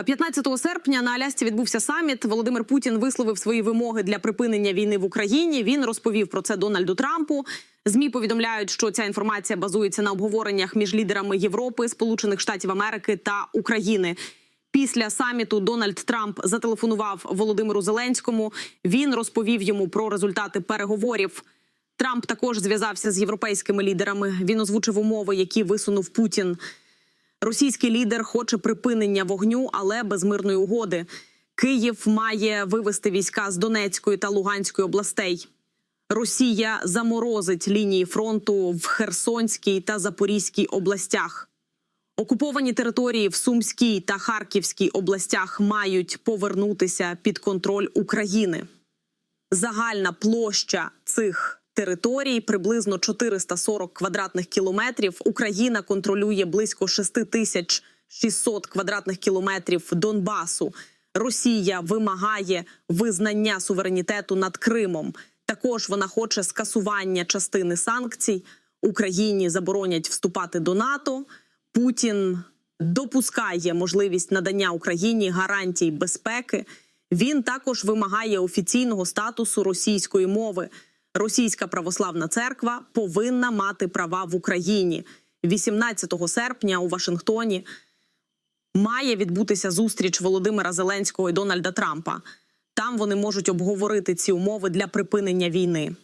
Е, 15 серпня на Алясці відбувся саміт. Володимир Путін висловив свої вимоги для припинення війни в Україні. Він розповів про це Дональду Трампу. Змі повідомляють, що ця інформація базується на обговореннях між лідерами Європи, Сполучених Штатів Америки та України. Після саміту Дональд Трамп зателефонував Володимиру Зеленському. Він розповів йому про результати переговорів. Трамп також зв'язався з європейськими лідерами. Він озвучив умови, які висунув Путін. Російський лідер хоче припинення вогню, але без мирної угоди. Київ має вивести війська з Донецької та Луганської областей. Росія заморозить лінії фронту в Херсонській та Запорізькій областях. Окуповані території в Сумській та Харківській областях мають повернутися під контроль України. Загальна площа цих територій приблизно 440 квадратних кілометрів. Україна контролює близько 6600 квадратних кілометрів Донбасу. Росія вимагає визнання суверенітету над Кримом. Також вона хоче скасування частини санкцій. Україні заборонять вступати до НАТО. Путін допускає можливість надання Україні гарантій безпеки. Він також вимагає офіційного статусу російської мови. Російська православна церква повинна мати права в Україні. 18 серпня у Вашингтоні має відбутися зустріч Володимира Зеленського і Дональда Трампа. Там вони можуть обговорити ці умови для припинення війни.